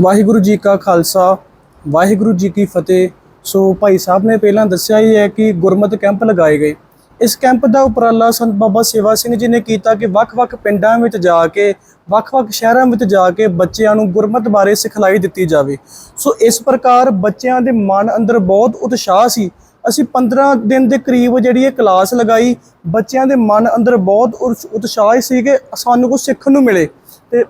ਵਾਹਿਗੁਰੂ ਜੀ ਕਾ ਖਾਲਸਾ, ਵਾਹਿਗੁਰੂ ਜੀ ਕੀ ਫਤਿਹ। ਸੋ ਭਾਈ ਸਾਹਿਬ ਨੇ ਪਹਿਲਾਂ ਦੱਸਿਆ ਹੀ ਹੈ ਕਿ ਗੁਰਮਤਿ ਕੈਂਪ ਲਗਾਏ ਗਏ। ਇਸ ਕੈਂਪ ਦਾ ਉਪਰਾਲਾ ਸੰਤ ਬਾਬਾ ਸੇਵਾ ਸਿੰਘ ਜੀ ਨੇ ਕੀਤਾ ਕਿ ਵੱਖ-ਵੱਖ ਪਿੰਡਾਂ ਵਿੱਚ ਜਾ ਕੇ, ਵੱਖ-ਵੱਖ ਸ਼ਹਿਰਾਂ ਵਿੱਚ ਜਾ ਕੇ ਬੱਚਿਆਂ ਨੂੰ ਗੁਰਮਤ ਬਾਰੇ ਸਿਖਲਾਈ ਦਿੱਤੀ ਜਾਵੇ। ਸੋ ਇਸ ਪ੍ਰਕਾਰ ਬੱਚਿਆਂ ਦੇ ਮਨ ਅੰਦਰ ਬਹੁਤ ਉਤਸ਼ਾਹ ਸੀ। ਅਸੀਂ 15 ਦਿਨ ਦੇ ਕਰੀਬ ਜਿਹੜੀ ਇਹ ਕਲਾਸ ਲਗਾਈ, ਬੱਚਿਆਂ ਦੇ ਮਨ ਅੰਦਰ ਬਹੁਤ ਉਰ- ਉਤਸ਼ਾਹ ਸੀ ਕਿ ਸਾਨੂੰ ਕੁਝ ਸਿੱਖਣ ਨੂੰ ਮਿਲੇ। ਤੇ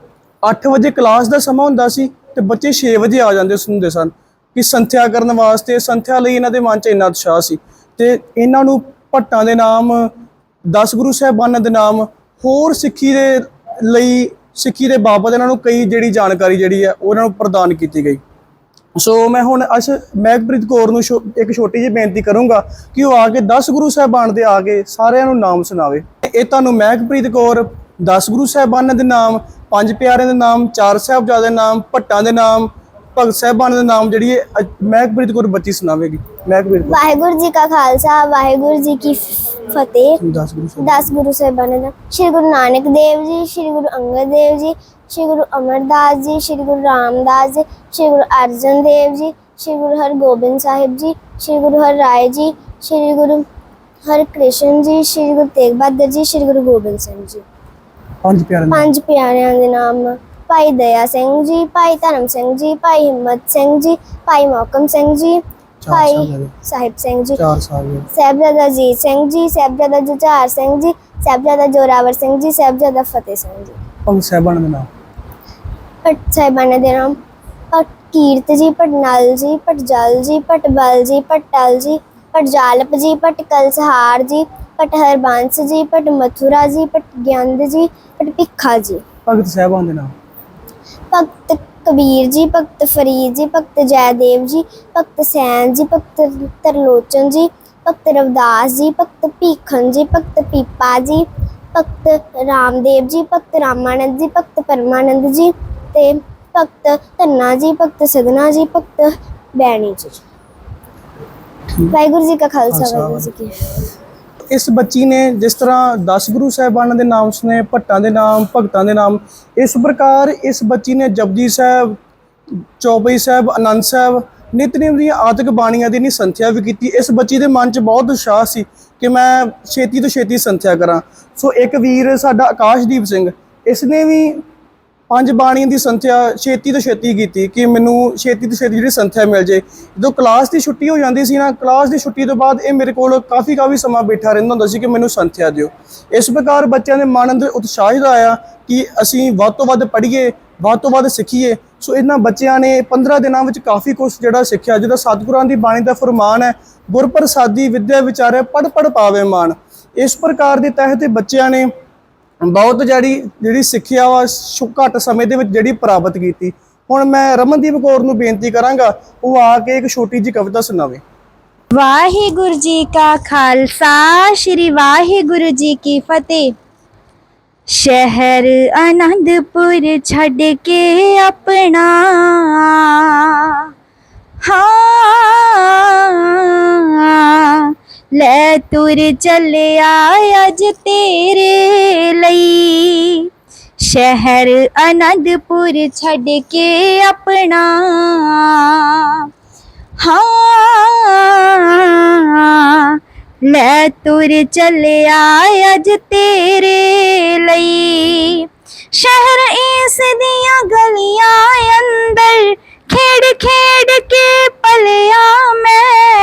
8 ਵਜੇ ਕਲਾਸ ਦਾ ਸਮਾਂ ਹੁੰਦਾ ਸੀ। ਤੇ ਬੱਚੇ 6 ਵਜੇ ਆ ਜਾਂਦੇ ਹੁੰਦੇ ਸਨ ਕਿ ਸੰਥਿਆ ਕਰਨ ਵਾਸਤੇ, ਸੰਥਿਆ ਲਈ ਇਹਨਾਂ ਦੇ ਮਨ 'ਚ ਇੰਨਾ ਉਤਸ਼ਾਹ ਸੀ। ਤੇ ਇਹਨਾਂ ਨੂੰ ਭੱਟਾਂ ਦੇ ਨਾਮ 10 ਗੁਰੂ ਸਾਹਿਬਾਨਾਂ ਦੇ ਨਾਮ, ਹੋਰ ਸਿੱਖੀ ਦੇ ਲਈ, ਸਿੱਖੀ ਦੇ ਬਾਬਤ ਇਹਨਾਂ ਨੂੰ ਕਈ ਜਿਹੜੀ ਜਾਣਕਾਰੀ ਜਿਹੜੀ ਹੈ ਉਹਨਾਂ ਨੂੰ ਪ੍ਰਦਾਨ ਕੀਤੀ ਗਈ। ਸੋ ਮੈਂ ਹੁਣ ਅਸ ਮਹਿਕਪ੍ਰੀਤ ਕੌਰ ਨੂੰ ਛੋ- ਇੱਕ ਛੋਟੀ ਜਿਹੀ ਬੇਨਤੀ ਕਰੂੰਗਾ ਕਿ ਉਹ ਆ ਕੇ 10 ਗੁਰੂ ਸਾਹਿਬਾਨ ਦੇ ਆ ਕੇ ਸਾਰਿਆਂ ਨੂੰ ਨਾਮ ਸੁਣਾਵੇ। ਇਹ ਤੁਹਾਨੂੰ ਮਹਿਕਪ੍ਰੀਤ ਕੌਰ 10 ਗੁਰੂ ਸਾਹਿਬਾਨਾਂ ਦੇ ਨਾਮ ਪੰਜ ਪਿਆਰਿਆਂ ਦੇ ਨਾਮ ਚਾਰ ਸਾਹਿਬਜ਼ਾਦੇ ਦੇ ਨਾਮ ਭੱਟਾਂ ਦੇ ਨਾਮ ਭਗਤ ਸਾਹਿਬਾਨਾਂ ਦੇ ਨਾਮ ਜਿਹੜੀ ਮਹਿਕਪ੍ਰੀਤ ਕੌਰ ਬੱਚੀ ਸੁਣਾਵੇਗੀ ਮਹਿਕਪ੍ਰੀਤ ਵਾਹਿਗੁਰੂ ਜੀ ਕਾ ਖਾਲਸਾ ਵਾਹਿਗੁਰੂ ਜੀ ਕੀ ਫਤਿਹ 10 ਗੁਰੂ ਸਾਹਿਬ 10 ਗੁਰੂ ਸਾਹਿਬਾਨਾਂ ਦਾ ਸ਼੍ਰੀ ਗੁਰੂ ਨਾਨਕ ਦੇਵ ਜੀ ਸ਼੍ਰੀ ਗੁਰੂ ਅੰਗਦ ਦੇਵ ਜੀ ਸ਼੍ਰੀ ਗੁਰੂ ਅਮਰਦਾਸ ਜੀ ਸ਼੍ਰੀ ਗੁਰੂ ਰਾਮਦਾਸ ਜੀ ਸ਼੍ਰੀ ਗੁਰੂ ਅਰਜਨ ਦੇਵ ਜੀ ਸ਼੍ਰੀ ਗੁਰੂ ਹਰਗੋਬਿੰਦ ਸਾਹਿਬ ਜੀ ਸ਼੍ਰੀ ਗੁਰੂ ਹਰਿਰਾਏ ਜੀ ਸ਼੍ਰੀ ਗੁਰੂ ਹਰਕ੍ਰਿਸ਼ਨ ਜੀ ਸ਼੍ਰੀ ਗੁਰੂ ਤੇਗ ਬਹਾਦਰ ਜੀ ਸ਼੍ਰੀ ਗੁਰੂ ਗੋਬਿੰਦ ਸਿੰਘ ਜੀ ਪੰਜ ਪਿਆਰਿਆਂ ਦੇ ਨਾਮ। ਪੰਜ ਪਿਆਰਿਆਂ ਦੇ ਨਾਮ। ਭਾਈ ਦਇਆ ਸਿੰਘ ਜੀ ਭਾਈ ਧਰਮ ਸਿੰਘ ਜੀ ਭਾਈ ਹਿੰਮਤ ਸਿੰਘ ਜੀ ਭਾਈ ਮੌਕਮ ਸਿੰਘ ਜੀ ਭਾਈ। ਸਾਹਿਬ ਸਿੰਘ ਜੀ। ਚਾਰ ਸਾਹਿਬ ਸਾਹਿਬਜ਼ਾਦਾ ਅਜੀਤ ਸਿੰਘ ਜੀ ਸਾਹਿਬਜ਼ਾਦਾ ਜੁਝਾਰ ਸਿੰਘ ਜੀ ਸਾਹਿਬਜ਼ਾਦਾ ਜੋਰਾਵਰ ਸਿੰਘ ਜੀ ਸਾਹਿਬਜ਼ਾਦਾ ਫਤਿਹ ਸਿੰਘ ਜੀ। ਭਗਤ ਸਾਹਿਬਾਨਾਂ ਦੇ ਨਾਮ? ਭੱਟ ਸਾਹਿਬਾਨਾਂ ਦੇ ਨਾਮ। ਭੱਟ ਕੀਰਤ ਜੀ ਭਟਨਲ ਜੀ ਭਟਜਲ ਜੀ ਭਟਬਲ ਜੀ ਭਟਲ ਜੀ ਭਟਜਾਲਪ ਜੀ ਭਟ ਕਲਸਹਾਰ ਜੀ ਭਟ ਹਰਬੰਸ ਜੀ ਭਟ ਮਥੁਰਾ ਜੀ ਭਟ ਗਿਆਨਦ ਜੀ ਭਿੱਖਾ ਜੀ ਭਗਤ ਸਾਹਿਬਾਨ ਦੇ ਨਾਮ ਭਗਤ ਕਬੀਰ ਜੀ ਭਗਤ ਫਰੀਦ ਜੀ ਭਗਤ ਜੈਦੇਵ ਜੀ ਭਗਤ ਸੈਨ ਜੀ ਭਗਤ ਤਰਲੋਚਨ ਜੀ ਭਗਤ ਰਵਦਾਸ ਜੀ ਭਗਤ ਭੀਖਨ ਜੀ ਭਗਤ ਪੀਪਾ ਜੀ ਭਗਤ ਰਾਮਦੇਵ ਜੀ ਭਗਤ ਰਾਮਾਨੰਦ ਜੀ ਭਗਤ ਪਰਮਾਨੰਦ ਜੀ ਤੇ ਭਗਤ ਧੰਨਾ ਜੀ ਭਗਤ ਸਦਨਾ ਜੀ ਭਗਤ ਬੈਣੀ ਜੀ ਵਾਹਿਗੁਰੂ ਜੀ ਕਾ ਖਾਲਸਾ ਵਾਹਿਗੁਰੂ ਜੀ ਕੀ। ਇਸ ਬੱਚੀ ਨੇ ਜਿਸ ਤਰ੍ਹਾਂ 10 ਗੁਰੂ ਸਾਹਿਬਾਨਾਂ ਦੇ ਨਾਮ ਸੁਨੇ ਭੱਟਾਂ ਦੇ ਨਾਮ, ਭਗਤਾਂ ਦੇ ਨਾਮ, ਇਸ ਪ੍ਰਕਾਰ ਇਸ ਬੱਚੀ ਨੇ ਜਪਜੀ ਸਾਹਿਬ, ਚੌਪਈ ਸਾਹਿਬ ਆਨੰਦ ਸਾਹਿਬ ਨਿਤਨੇਮ ਦੀਆਂ ਆਤਿਕ ਬਾਣੀਆਂ ਦੀ ਨੀ ਸੰਥਿਆ ਵੀ ਕੀਤੀ। ਇਸ ਬੱਚੀ ਦੇ ਮਨ 'ਚ ਬਹੁਤ ਉਤਸ਼ਾਹ ਸੀ ਕਿ ਮੈਂ ਛੇਤੀ ਤੋਂ ਛੇਤੀ ਸੰਥਿਆ ਕਰਾਂ। ਸੋ ਇੱਕ ਵੀਰ ਸਾਡਾ ਆਕਾਸ਼ਦੀਪ ਸਿੰਘ, ਇਸ ਨੇ ਵੀ ਪੰਜ ਬਾਣੀਆਂ ਦੀ ਸੰਥਿਆ ਛੇਤੀ ਤੋਂ ਛੇਤੀ ਕੀਤੀ ਕਿ ਮੈਨੂੰ ਛੇਤੀ ਤੋਂ ਛੇਤੀ ਜਿਹੜੀ ਸੰਥਿਆ ਮਿਲ ਜੇ ਜਦੋਂ ਕਲਾਸ ਦੀ ਛੁੱਟੀ ਹੋ ਜਾਂਦੀ ਸੀ ਨਾ ਕਲਾਸ ਦੀ ਛੁੱਟੀ ਤੋਂ ਬਾਅਦ ਇਹ ਮੇਰੇ ਕੋਲ ਕਾਫੀ ਕਾਫੀ ਸਮਾਂ ਬੈਠਾ ਰਹਿੰਦਾ ਹੁੰਦਾ ਸੀ ਕਿ ਮੈਨੂੰ ਸੰਥਿਆ ਦਿਓ। ਇਸ ਪ੍ਰਕਾਰ ਬੱਚਿਆਂ ਦੇ ਮਨ ਅੰਦਰ ਉਤਸ਼ਾਹਿਤ ਆਇਆ ਕਿ ਅਸੀਂ ਵੱਧ ਤੋਂ ਵੱਧ ਪੜ੍ਹੀਏ, ਵੱਧ ਤੋਂ ਵੱਧ ਸਿੱਖੀਏ। ਸੋ ਇਹਨਾਂ ਬੱਚਿਆਂ ਨੇ 15 ਦਿਨਾਂ ਵਿੱਚ ਕਾਫੀ ਕੁਝ ਜਿਹੜਾ ਸਿੱਖਿਆ, ਜਿਹਦਾ ਸਤਿਗੁਰਾਂ ਦੀ ਬਾਣੀ ਦਾ ਫਰਮਾਨ ਹੈ, ਗੁਰਪ੍ਰਸਾਦੀ ਵਿਦਿਆ ਵਿਚਾਰੇ ਪੜ ਪੜ ਪਾਵੇ ਮਾਨ ਇਸ ਪ੍ਰਕਾਰ ਦੇ ਤਹਿਤ ਬੱਚਿਆਂ ਨੇ ਬਹੁਤ ਜਿਹੜੀ ਜਿਹੜੀ ਸਿੱਖਿਆ ਵਾ ਘੱਟ ਸਮੇਂ ਦੇ ਵਿੱਚ ਜਿਹੜੀ ਪ੍ਰਾਪਤ ਕੀਤੀ। ਹੁਣ ਮੈਂ ਰਮਨਦੀਪ ਕੌਰ ਨੂੰ ਬੇਨਤੀ ਕਰਾਂਗਾ, ਉਹ ਆ ਕੇ ਇੱਕ ਛੋਟੀ ਜਿਹੀ ਕਵਿਤਾ ਸੁਣਾਵੇ। ਵਾਹਿਗੁਰੂ ਜੀ ਕਾ ਖਾਲਸਾ, ਸ੍ਰੀ ਵਾਹਿਗੁਰੂ ਜੀ ਕੀ ਫਤਿਹ। ਸ਼ਹਿਰ ਆਨੰਦਪੁਰ ਛੱਡ ਕੇ ਆਪਣਾ, ਹਾਂ ਲੈ ਤੁਰ ਚੱਲਿਆ ਅਜ ਤੇਰੇ ਲਈ। ਸ਼ਹਿਰ ਅਨੰਦਪੁਰ ਛੱਡ ਕੇ ਆਪਣਾ। ਹਾਂ, ਲੈ ਤੁਰ ਚੱਲਿਆ ਅਜ ਤੇਰੇ ਲਈ। ਸ਼ਹਿਰ ਇਸ ਦੀਆਂ ਗਲੀਆਂ ਅੰਦਰ ਖੇਡ ਖੇਡ ਕੇ ਪਲਿਆ ਮੈਂ।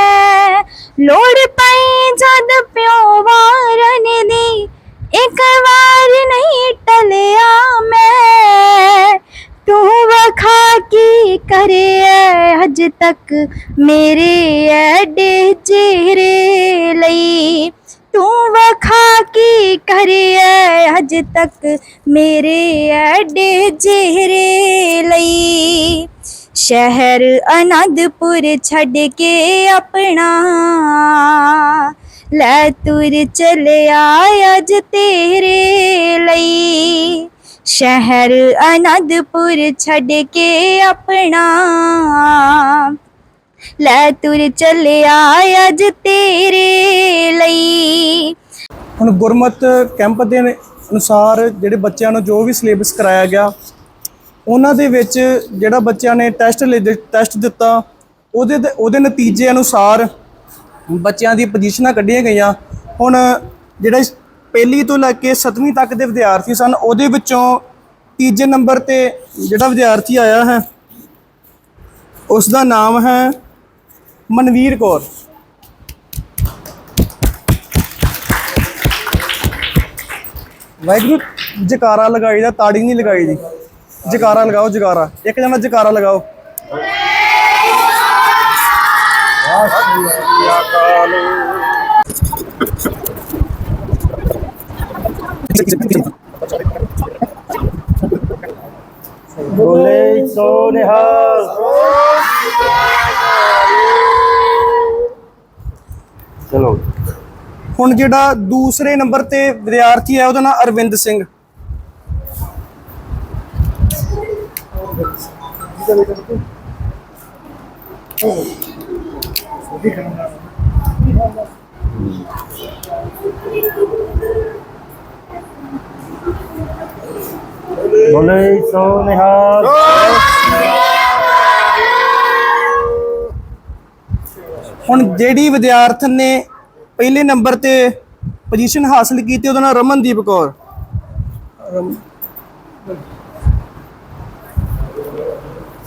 ਤੱਕ ਮੇਰੇ ਐਡੇ ਚਿਹਰੇ ਲਈ। ਤੂੰ ਵਖਾ ਕੀ ਕਰਿਆ ਅੱਜ ਤੱਕ ਮੇਰੇ ਐਡੇ ਚਿਹਰੇ ਲਈ? ਸ਼ਹਿਰ ਅਨੰਦਪੁਰ ਛੱਡ ਕੇ ਆਪਣਾ। ਲੈ ਤੁਰ ਚਲਿਆ ਅੱਜ ਤੇਰੇ ਲਈ। ਸ਼ਹਿਰ ਆਨੰਦਪੁਰ ਛੱਡ ਕੇ ਆਪਣਾ। ਲੈ ਤੁਰ ਚੱਲਿਆ ਅੱਜ ਤੇਰੇ ਲਈ। ਹੁਣ ਗੁਰਮਤ ਕੈਂਪ ਦੇ ਅਨੁਸਾਰ ਜਿਹੜੇ ਬੱਚਿਆਂ ਨੂੰ ਜੋ ਵੀ ਸਿਲੇਬਸ ਕਰਾਇਆ ਗਿਆ, ਉਹਨਾਂ ਦੇ ਵਿੱਚ ਜਿਹੜਾ ਬੱਚਿਆਂ ਨੇ ਟੈਸਟ ਟੈਸਟ ਦਿੱਤਾ, ਉਹਦੇ ਉਹਦੇ ਨਤੀਜੇ ਅਨੁਸਾਰ ਬੱਚਿਆਂ ਦੀ ਪੋਜੀਸ਼ਨਾਂ ਕੱਢੀਆਂ ਗਈਆਂ। ਹੁਣ ਜਿਹੜਾ ਪਹਿਲੀ ਤੋਂ ਲੈ ਕੇ 7ਵੀਂ ਤੱਕ ਦੇ ਵਿਦਿਆਰਥੀ ਸਨ। ਉਹਦੇ ਵਿੱਚੋਂ ਤੀਜੇ ਨੰਬਰ ਤੇ ਜਿਹੜਾ ਵਿਦਿਆਰਥੀ ਆਇਆ ਹੈ ਉਸ ਦਾ ਨਾਮ ਹੈ ਮਨਵੀਰ ਕੌਰ। ਵਾਹਿਗੁਰੂ, ਜਕਾਰਾ ਲਗਾਈ ਦਾ, ਤਾੜੀ ਨਹੀਂ ਲਗਾਈ ਦੀ। ਜਕਾਰਾ ਲਗਾਓ, ਜਕਾਰਾ। ਇੱਕ ਜਣਾ ਜਕਾਰਾ ਲਗਾਓ। ਬੋਲੇ ਸੋ ਨਿਹਾਲ ਚਲੋ। ਹੁਣ ਜਿਹੜਾ ਦੂਸਰੇ ਨੰਬਰ ਤੇ ਵਿਦਿਆਰਥੀ ਹੈ ਉਹਦਾ ਨਾਮ ਅਰਵਿੰਦ ਸਿੰਘ। ਸੋ ਨਿਹਾਲ। ਹੁਣ ਜਿਹੜੀ ਵਿਦਿਆਰਥਣ ਨੇ ਪਹਿਲੇ ਨੰਬਰ ਤੇ ਪੋਜੀਸ਼ਨ ਹਾਸਲ ਕੀਤੀ ਉਹਦਾ ਨਾਮ ਰਮਨਦੀਪ ਕੌਰ।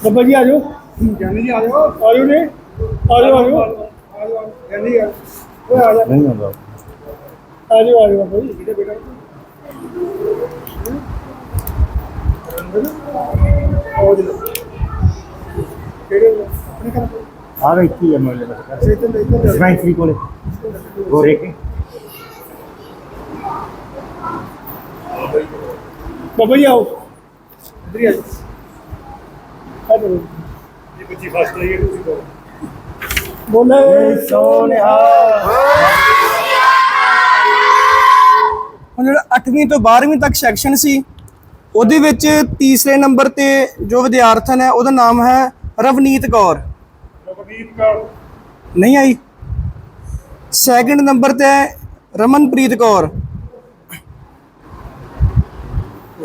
ਬੱਬਾ ਜੀ ਆ ਜਾਓ। ਜਾਨੀ ਜੀ ਆ ਜਾਓ। ਆ ਜਾਓ ਨੇ। ਆ ਜਾਓ ਆ ਜਾਓ। ਆ ਜਾਓ ਜਾਨੀ ਆ। ਓਏ ਆ ਜਾ। ਨਹੀਂ ਹੁੰਦਾ ਆ ਜਾਓ ਆ ਜਾਓ ਜੀ। ਕਿਤੇ ਬੇਟਾ ਆਓ ਜੀ ਕਿਹੜੇ ਆਪਣੇ ਘਰ ਤੋਂ ਆ ਗਈ ਕੀ ਹੈ ਮੋਲੇ? ਦਾ ਇੱਧਰ ਦੇ ਕੋਲੇ। ਉਹ ਰੇਕੇ ਬੱਬਾ ਜੀ ਆਓ। ਇੱਧਰ ਆ ਜਾਓ ਇਹ ਬੱਚੀ ਫਸਟ ਲਈ ਹੈ ਤੁਸੀਂ ਕੋਲ ਬੋਲੇ। ਸੋ ਹੁਣ ਜਿਹੜਾ 8ਵੀਂ ਤੋਂ 12ਵੀਂ ਤੱਕ ਸੈਕਸ਼ਨ ਸੀ ਉਹਦੇ ਵਿੱਚ ਤੀਸਰੇ ਨੰਬਰ ਤੇ ਜੋ ਵਿਦਿਆਰਥਣ ਹੈ ਉਹਦਾ ਨਾਮ ਹੈ ਰਵਨੀਤ ਕੌਰ। ਰਵਨੀਤ ਕੌਰ। ਨਹੀਂ ਆਈ। ਸੈਕੰਡ ਨੰਬਰ ਤੇ ਹੈ ਰਮਨਪ੍ਰੀਤ ਕੌਰ।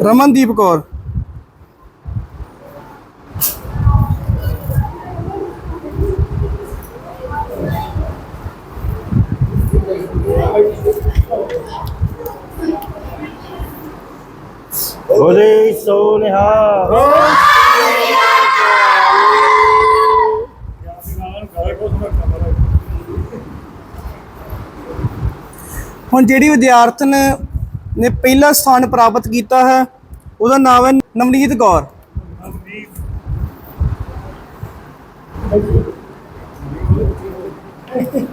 ਰਮਨਦੀਪ ਕੌਰ। ਬੋਲੇ ਸੋ ਹੁਣ ਜਿਹੜੀ ਵਿਦਿਆਰਥਣ ਨੇ ਪਹਿਲਾ ਸਥਾਨ ਪ੍ਰਾਪਤ ਕੀਤਾ ਹੈ, ਉਹਦਾ ਨਾਮ ਹੈ ਨਵਨੀਤ ਕੌਰ। ਬੋਲੇ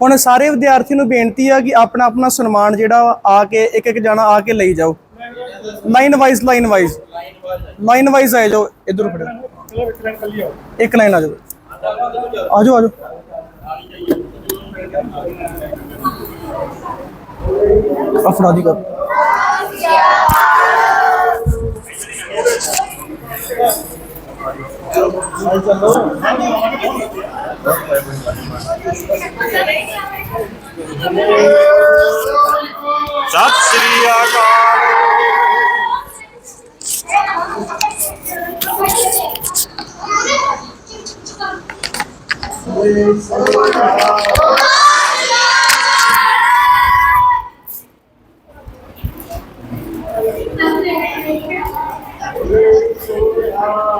ਹੁਣ ਸਾਰੇ ਵਿਦਿਆਰਥੀਆਂ ਨੂੰ ਬੇਨਤੀ ਆ ਕਿ ਆਪਣਾ ਆਪਣਾ ਸਨਮਾਨ ਜਿਹੜਾ ਆ ਕੇ ਇੱਕ ਇੱਕ ਜਾਣਾ ਆ ਕੇ ਲਈ ਜਾਓ। Line wise line wise line wise ਆਏ ਜਾਓ ਇਧਰ ਫੜੋ ਇੱਕ ਲਾਈਨ ਆ ਜਾਓ। ਆ ਜਾਓ ਆ ਜਾਓ। ਅਫੜਾ ਦੀ ਕਰ ਸਤਿ ਸ੍ਰੀ ਅਕਾਲ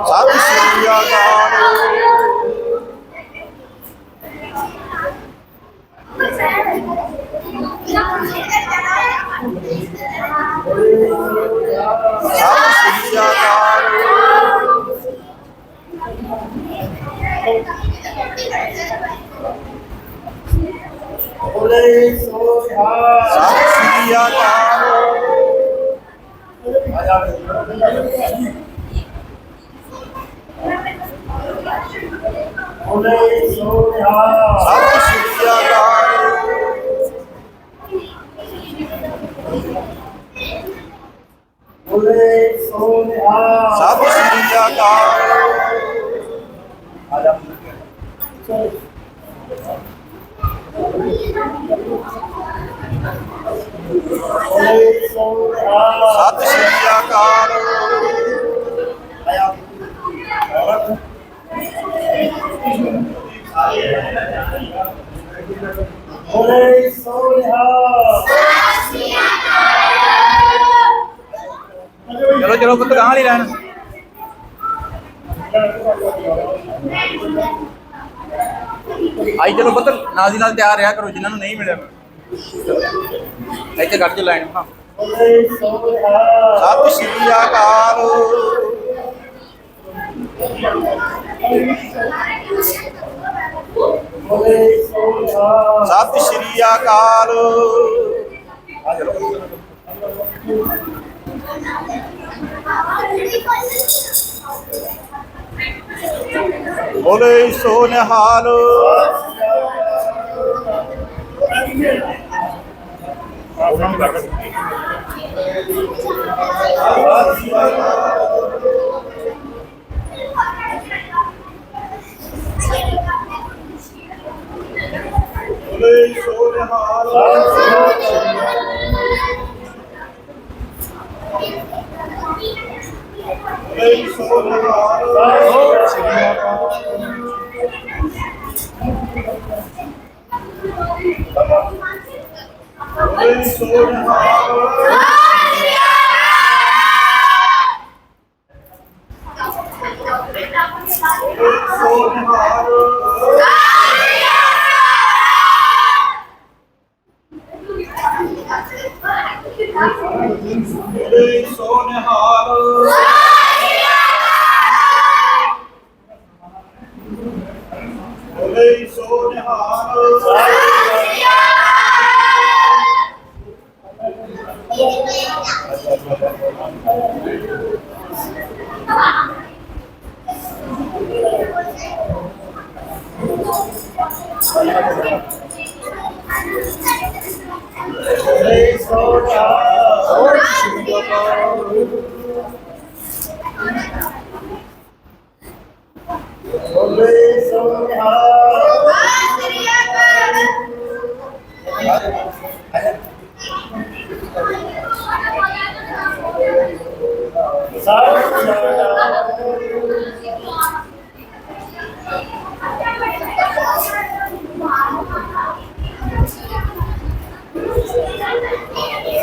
ਸਤਿ ਸ੍ਰੀ ਅਕਾਲ ਸਤਿ ਸ੍ਰੀ ਅਕਾਲ ਸਤਿ ਸ੍ਰੀ ਅਕਾਲ ਸਤਿ ਸ੍ਰੀ ਅਕਾਲ ਬੋਲੇ ਸੋਨਿਆ ਸਤਿ ਸ੍ਰੀ ਅਕਾਲ ਬੋਲੇ ਸੋਨਿਆ ਸਤਿ ਸ੍ਰੀ ਅਕਾਲ ਬੋਲੇ ਸੋਨਿਆ ਚਲੋ ਚਲੋ ਪੁੱਤ ਗਾਂ ਵਾਲੀ ਲੈਣ ਆਈ ਚਲੋ ਪੁੱਤ, ਨਾਲ ਦੀ ਨਾਲ ਤਿਆਰ ਰਿਹਾ ਕਰੋ, ਜਿਨ੍ਹਾਂ ਨੂੰ ਨਹੀਂ ਮਿਲਿਆ। ਇੱਥੇ ਕੱਢ ਜੋ ਲਾਈਨ, ਹਾਂ। ਸਤਿ ਸ੍ਰੀ ਅਕਾਲ। ਸਤਿ ਸ੍ਰੀ ਅਕਾਲ। ਬੋਲੇ ਸੋ ਨਿਹਾਲ। ਬੋਲੇ ਸੋ ਨਿਹਾਲ। Oh, my God. Thank you.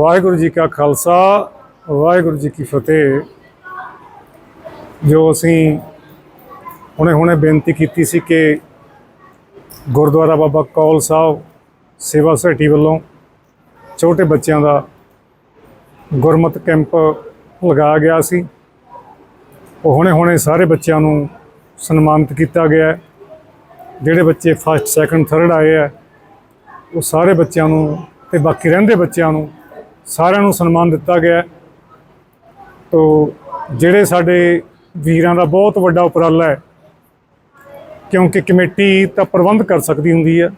Waheguru ji ਕਾ ਖਾਲਸਾ, ਵਾਹਿਗੁਰੂ ਜੀ ਕੀ ਫਤਿਹ ਜੋ ਅਸੀਂ ਹੁਣੇ ਹੁਣੇ ਬੇਨਤੀ ਕੀਤੀ ਸੀ ਕਿ ਗੁਰਦੁਆਰਾ ਬਾਬਾ ਕੌਲ ਸਾਹਿਬ ਸੇਵਾ ਸੁਸਾਇਟੀ ਵੱਲੋਂ ਛੋਟੇ ਬੱਚਿਆਂ ਦਾ ਗੁਰਮਤ ਕੈਂਪ ਲਗਾਇਆ ਗਿਆ ਸੀ ਉਹ ਹੁਣੇ ਹੁਣੇ ਸਾਰੇ ਬੱਚਿਆਂ ਨੂੰ ਸਨਮਾਨਿਤ ਕੀਤਾ ਗਿਆ ਹੈ। ਜਿਹੜੇ ਬੱਚੇ ਫਸਟ ਸੈਕੰਡ ਥਰਡ ਆਏ ਹੈ ਉਹ ਸਾਰੇ ਬੱਚਿਆਂ ਨੂੰ ਤੇ ਬਾਕੀ ਰਹਿੰਦੇ ਬੱਚਿਆਂ ਨੂੰ ਸਾਰਿਆਂ ਨੂੰ ਸਨਮਾਨ ਦਿੱਤਾ ਗਿਆ ਤੋ ਜਿਹੜੇ ਸਾਡੇ ਵੀਰਾਂ ਦਾ ਬਹੁਤ ਵੱਡਾ ਉਪਰਾਲਾ ਹੈ, ਕਿਉਂਕਿ ਕਮੇਟੀ ਤਾਂ ਪ੍ਰਬੰਧ ਕਰ ਸਕਦੀ ਹੁੰਦੀ ਹੈ।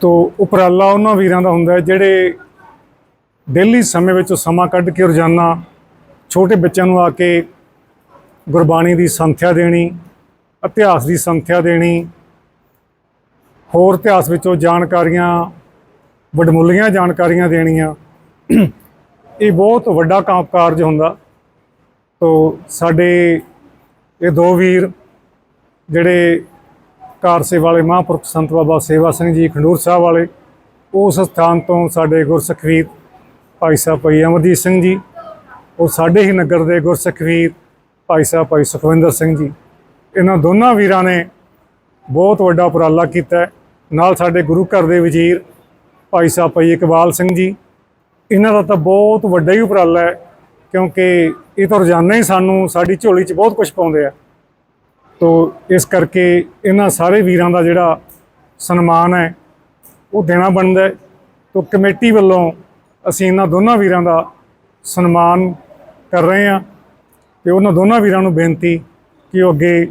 ਤੋ ਉਪਰਾਲਾ ਉਹਨਾਂ ਵੀਰਾਂ ਦਾ ਹੁੰਦਾ ਜਿਹੜੇ ਡੇਲੀ ਸਮੇਂ ਵਿੱਚੋਂ ਸਮਾਂ ਕੱਢ ਕੇ ਰੋਜ਼ਾਨਾ ਛੋਟੇ ਬੱਚਿਆਂ ਨੂੰ ਆ ਕੇ ਗੁਰਬਾਣੀ ਦੀ ਸੰਥਿਆ ਦੇਣੀ ਇਤਿਹਾਸ ਦੀ ਸੰਖਿਆ ਦੇਣੀ, ਹੋਰ ਇਤਿਹਾਸ ਵਿੱਚੋਂ ਜਾਣਕਾਰੀਆਂ, ਵਡਮੁੱਲੀਆਂ ਜਾਣਕਾਰੀਆਂ ਦੇਣੀਆਂ, ਇਹ ਬਹੁਤ ਵੱਡਾ ਕੰਮ ਕਾਰਜ ਹੁੰਦਾ। ਤੋ ਸਾਡੇ ਇਹ ਦੋ ਵੀਰ ਜਿਹੜੇ ਕਾਰ ਸੇਵਾ ਵਾਲੇ, ਮਹਾਂਪੁਰਖ ਸੰਤ ਬਾਬਾ ਸੇਵਾ ਸਿੰਘ ਜੀ, ਖੰਡੂਰ ਸਾਹਿਬ ਵਾਲੇ, ਉਸ ਸਥਾਨ ਤੋਂ ਸਾਡੇ ਗੁਰਸਖਵੀਰ ਭਾਈ ਸਾਹਿਬ ਭਾਈ ਅਮਰਜੀਤ ਸਿੰਘ ਜੀ, ਉਹ ਸਾਡੇ ਹੀ ਨਗਰ ਦੇ ਗੁਰਸਖਵੀਰ ਭਾਈ ਸਾਹਿਬ ਭਾਈ ਸੁਖਵਿੰਦਰ ਸਿੰਘ ਜੀ। ਇਹਨਾਂ ਦੋਨਾਂ ਵੀਰਾਂ ਨੇ ਬਹੁਤ ਵੱਡਾ ਉਪਰਾਲਾ ਕੀਤਾ ਨਾਲ ਸਾਡੇ ਗੁਰੂ ਘਰ ਦੇ ਵਜ਼ੀਰ ਭਾਈ ਸਾਹਿਬ ਭਾਈ ਇਕਬਾਲ ਸਿੰਘ ਜੀ, ਇਹਨਾਂ ਦਾ ਤਾਂ ਬਹੁਤ ਵੱਡਾ ਹੀ ਉਪਰਾਲਾ ਹੈ, ਕਿਉਂਕਿ ਇਹ ਤਾਂ ਰੋਜ਼ਾਨਾ ਹੀ ਸਾਨੂੰ ਸਾਡੀ ਝੋਲੀ 'ਚ ਬਹੁਤ ਕੁਝ ਪਾਉਂਦੇ ਆ। ਤੋ ਇਸ ਕਰਕੇ ਇਹਨਾਂ ਸਾਰੇ ਵੀਰਾਂ ਦਾ ਜਿਹੜਾ ਸਨਮਾਨ ਹੈ, ਉਹ ਦੇਣਾ ਬਣਦਾ ਹੈ। ਕਮੇਟੀ ਵੱਲੋਂ ਅਸੀਂ ਇਹਨਾਂ ਦੋਨਾਂ ਵੀਰਾਂ ਦਾ ਸਨਮਾਨ ਕਰ ਰਹੇ ਹਾਂ ਤੇ ਉਹਨਾਂ ਦੋਨਾਂ ਵੀਰਾਂ ਨੂੰ ਬੇਨਤੀ ਕਿ ਉਹ ਅੱਗੇ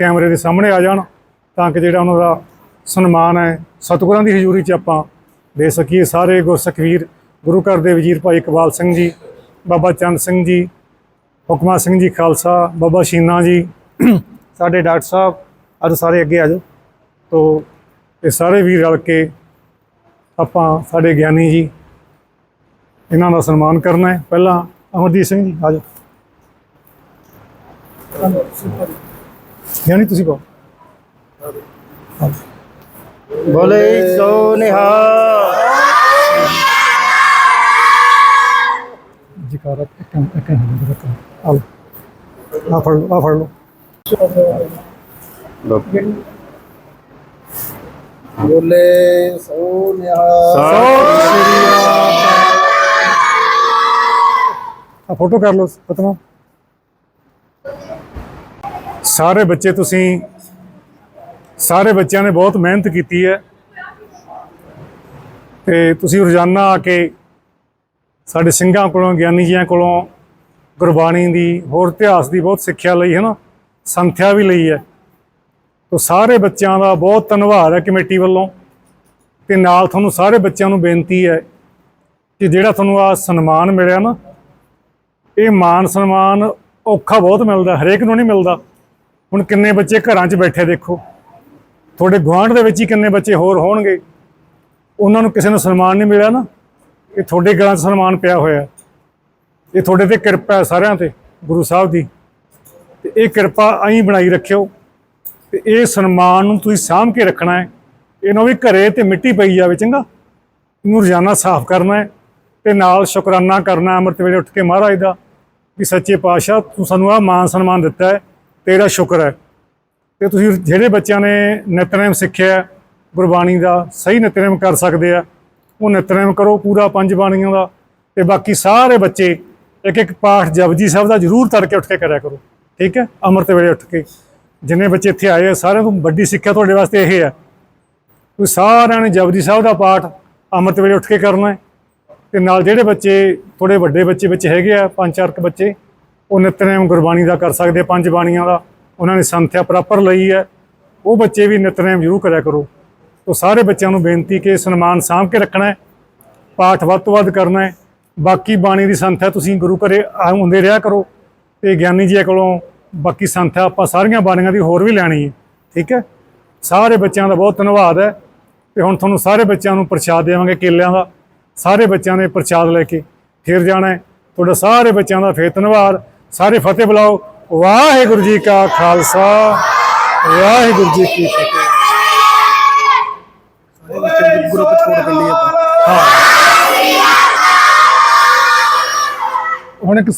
ਕੈਮਰੇ ਦੇ ਸਾਹਮਣੇ ਆ ਜਾਣ ਤਾਂ ਕਿ ਜਿਹੜਾ ਉਹਨਾਂ ਦਾ ਸਨਮਾਨ ਹੈ ਸਤਿਗੁਰਾਂ ਦੀ ਹਜ਼ੂਰੀ 'ਚ ਆਪਾਂ ਦੇ ਸਕੀਏ। ਸਾਰੇ ਗੁਰਸਿੱਖਵੀਰ, ਗੁਰੂ ਘਰ ਦੇ ਵਜ਼ੀਰ ਭਾਈ ਇਕਬਾਲ ਸਿੰਘ ਜੀ, ਬਾਬਾ ਚੰਦ ਸਿੰਘ ਜੀ, ਹੁਕਮਾ ਸਿੰਘ ਜੀ ਖਾਲਸਾ, ਬਾਬਾ ਸ਼ੀਨਾ ਜੀ, ਸਾਡੇ ਡਾਕਟਰ ਸਾਹਿਬ, ਅੱਜ ਸਾਰੇ ਅੱਗੇ ਆ ਜਾਓ। ਤੋ ਇਹ ਸਾਰੇ ਵੀਰ ਰਲ ਕੇ ਆਪਾਂ ਸਾਡੇ ਗਿਆਨੀ ਜੀ, ਇਹਨਾਂ ਦਾ ਸਨਮਾਨ ਕਰਨਾ ਹੈ। ਪਹਿਲਾਂ ਅਮਰਦੀਪ ਸਿੰਘ ਜੀ, ਆ ਜਾਓ। ਗਿਆਨੀ ਤੁਸੀਂ ਕਹੋ। ਬੋਲੇ ਸੋ ਨਿਹਾਲ। ਜਕਾਰਾ ਇੱਕ ਇੱਕ ਹੰਦ ਰੱਖੋ ਆ ਲਓ ਆ ਫੜ ਲਓ ਆ ਫੜ ਲਓ। ਬੋਲੇ ਸੋ ਨਿਹਾਲ। ਆ ਫੋਟੋ ਕਰ ਲਓ ਫਤਮਾ ਸਾਰੇ ਬੱਚੇ ਤੁਸੀਂ, ਸਾਰੇ ਬੱਚਿਆਂ ਨੇ ਬਹੁਤ ਮਿਹਨਤ ਕੀਤੀ ਹੈ। ਤੇ ਤੁਸੀਂ ਰੋਜ਼ਾਨਾ ਆ ਕੇ ਸਾਡੇ ਸਿੰਘਾਂ ਕੋਲੋਂ, ਗਿਆਨੀ ਜੀਆਂ ਕੋਲੋਂ, ਗੁਰਬਾਣੀ ਦੀ, ਹੋਰ ਇਤਿਹਾਸ ਦੀ ਬਹੁਤ ਸਿੱਖਿਆ ਲਈ ਹੈ ਨਾ, ਸੰਥਿਆ ਵੀ ਲਈ ਹੈ। ਤੋ ਸਾਰੇ ਬੱਚਿਆਂ ਦਾ ਬਹੁਤ ਧੰਨਵਾਦ ਹੈ ਕਮੇਟੀ ਵੱਲੋਂ। ਤੇ ਨਾਲ ਤੁਹਾਨੂੰ ਸਾਰੇ ਬੱਚਿਆਂ ਨੂੰ ਬੇਨਤੀ ਹੈ ਕਿ ਜਿਹੜਾ ਤੁਹਾਨੂੰ ਆ ਸਨਮਾਨ ਮਿਲਿਆ ਨਾ, ਇਹ ਮਾਨ ਸਨਮਾਨ ਔਖਾ ਬਹੁਤ ਮਿਲਦਾ, ਹਰੇਕ ਨੂੰ ਨਹੀਂ ਮਿਲਦਾ। ਹੁਣ ਕਿੰਨੇ ਬੱਚੇ ਘਰਾਂ 'ਚ ਬੈਠੇ ਦੇਖੋ। ਤੁਹਾਡੇ ਗੁਆਂਢ ਦੇ ਵਿੱਚ ਹੀ ਕਿੰਨੇ ਬੱਚੇ ਹੋਰ ਹੋਣਗੇ। ਉਹਨਾਂ ਨੂੰ ਕਿਸੇ ਨੂੰ ਸਨਮਾਨ ਨਹੀਂ ਮਿਲਿਆ ਨਾ। ਇਹ ਤੁਹਾਡੇ ਗਲਾਂ 'ਚ ਸਨਮਾਨ ਪਿਆ ਹੋਇਆ। ਇਹ ਤੁਹਾਡੇ ਤੇ ਕਿਰਪਾ ਹੈ ਸਾਰਿਆਂ ਤੇ, ਗੁਰੂ ਸਾਹਿਬ ਦੀ। ਤੇ ਇਹ ਕਿਰਪਾ ਐਂ ਬਣਾਈ ਰੱਖਿਓ। ਤੇ ਇਹ ਸਨਮਾਨ ਨੂੰ ਤੁਸੀਂ ਸਾਂਭ ਕੇ ਰੱਖਣਾ ਹੈ। ਇਹਨੂੰ ਵੀ ਘਰੇ ਤੇ ਮਿੱਟੀ ਪਈ ਜਾਵੇ, ਚੰਗਾ? ਇਹਨੂੰ ਰੋਜ਼ਾਨਾ ਸਾਫ਼ ਕਰਨਾ ਹੈ। ਤੇ ਨਾਲ ਸ਼ੁਕਰਾਨਾ ਕਰਨਾ ਅੰਮ੍ਰਿਤ ਵੇਲੇ ਉੱਠ ਕੇ ਮਹਾਰਾਜ ਦਾ, ਵੀ ਸੱਚੇ ਪਾਤਸ਼ਾਹ ਤੂੰ ਸਾਨੂੰ ਆ ਮਾਨ ਸਨਮਾਨ ਦਿੱਤਾ ਹੈ। ਤੇਰਾ ਸ਼ੁਕਰ ਹੈ। ਤੇ ਤੁਸੀਂ ਜਿਹੜੇ ਬੱਚਿਆਂ ਨੇ ਨਿਤਨੇਮ ਸਿੱਖਿਆ ਗੁਰਬਾਣੀ ਦਾ ਸਹੀ ਨਿਤਨੇਮ ਕਰ ਸਕਦੇ ਆ, ਉਹ ਨਿਤਨੇਮ ਕਰੋ ਪੂਰਾ ਪੰਜ ਬਾਣੀਆਂ ਦਾ। ਤੇ ਬਾਕੀ ਸਾਰੇ ਬੱਚੇ ਇੱਕ ਇੱਕ ਪਾਠ ਜਪਜੀ ਸਾਹਿਬ ਦਾ ਜ਼ਰੂਰ ਤੜਕੇ ਉੱਠ ਕੇ ਕਰਿਆ ਕਰੋ। ਠੀਕ ਹੈ? ਅੰਮ੍ਰਿਤ ਵੇਲੇ ਉੱਠ ਕੇ। ਜਿੰਨੇ ਬੱਚੇ ਇੱਥੇ ਆਏ ਆ, ਸਾਰਿਆਂ ਤੋਂ ਵੱਡੀ ਸਿੱਖਿਆ ਤੁਹਾਡੇ ਵਾਸਤੇ ਇਹ ਹੈ। ਤੁਸੀਂ ਸਾਰਿਆਂ ਨੇ ਜਪਜੀ ਸਾਹਿਬ ਦਾ ਪਾਠ ਅੰਮ੍ਰਿਤ ਵੇਲੇ ਉੱਠ ਕੇ ਕਰਨਾ ਹੈ। ਤੇ ਨਾਲ ਜਿਹੜੇ ਬੱਚੇ ਥੋੜੇ ਵੱਡੇ ਬੱਚੇ ਵਿੱਚ ਹੈਗੇ ਆ, ਪੰਜ ਚਾਰ ਕੁ ਬੱਚੇ ਉਹ ਨਿਤਨੇਮ ਗੁਰਬਾਣੀ ਦਾ ਕਰ ਸਕਦੇ ਪੰਜ ਬਾਣੀਆਂ ਦਾ। ਉਹਨਾਂ ਨੇ ਸੰਥਿਆ ਪ੍ਰਾਪਰ ਲਈ ਹੈ। ਉਹ ਬੱਚੇ ਵੀ ਨਿਤਨੇਮ ਜ਼ਰੂਰ ਕਰਿਆ ਕਰੋ। ਤੋ ਸਾਰੇ ਬੱਚਿਆਂ ਨੂੰ ਬੇਨਤੀ ਕਿ ਸਨਮਾਨ ਸਾਂਭ ਕੇ ਰੱਖਣਾ ਹੈ। ਪਾਠ ਵੱਧ ਤੋਂ ਵੱਧ ਕਰਨਾ ਹੈ। ਬਾਕੀ ਬਾਣੀ ਦੀ ਸੰਥਿਆ ਤੁਸੀਂ ਗੁਰੂ ਘਰੇ ਆਉਂਦੇ ਰਿਹਾ ਕਰੋ। ਤੇ ਗਿਆਨੀ ਜੀ ਕੋਲੋਂ ਬਾਕੀ ਸੰਥਿਆ ਆਪਾਂ ਸਾਰੀਆਂ ਬਾਣੀਆਂ ਦੀ ਹੋਰ ਵੀ ਲੈਣੀ ਹੈ। ਠੀਕ ਹੈ? ਸਾਰੇ ਬੱਚਿਆਂ ਦਾ ਬਹੁਤ ਧੰਨਵਾਦ ਹੈ। ਤੇ ਹੁਣ ਤੁਹਾਨੂੰ ਸਾਰੇ ਬੱਚਿਆਂ ਨੂੰ ਪ੍ਰਸ਼ਾਦ ਦੇਵਾਂਗੇ ਕੇਲਿਆਂ ਦਾ। ਸਾਰੇ ਬੱਚਿਆਂ ਨੇ ਪ੍ਰਸ਼ਾਦ ਲੈ ਕੇ ਫਿਰ ਜਾਣਾ ਹੈ। ਤੁਹਾਡਾ ਸਾਰੇ ਬੱਚਿਆਂ ਦਾ ਫੇਰ ਧੰਨਵਾਦ। ਸਾਰੇ ਫਤਿਹ ਬੁਲਾਓ। ਵਾਹਿਗੁਰੂ ਜੀ ਕਾ ਖਾਲਸਾ ਵਾਹਿਗੁਰੂ ਜੀ ਕੀ ਫਤਿਹ। ਦਿੰਦੇ ਆਪਾਂ ਹੁਣ ਇੱਕ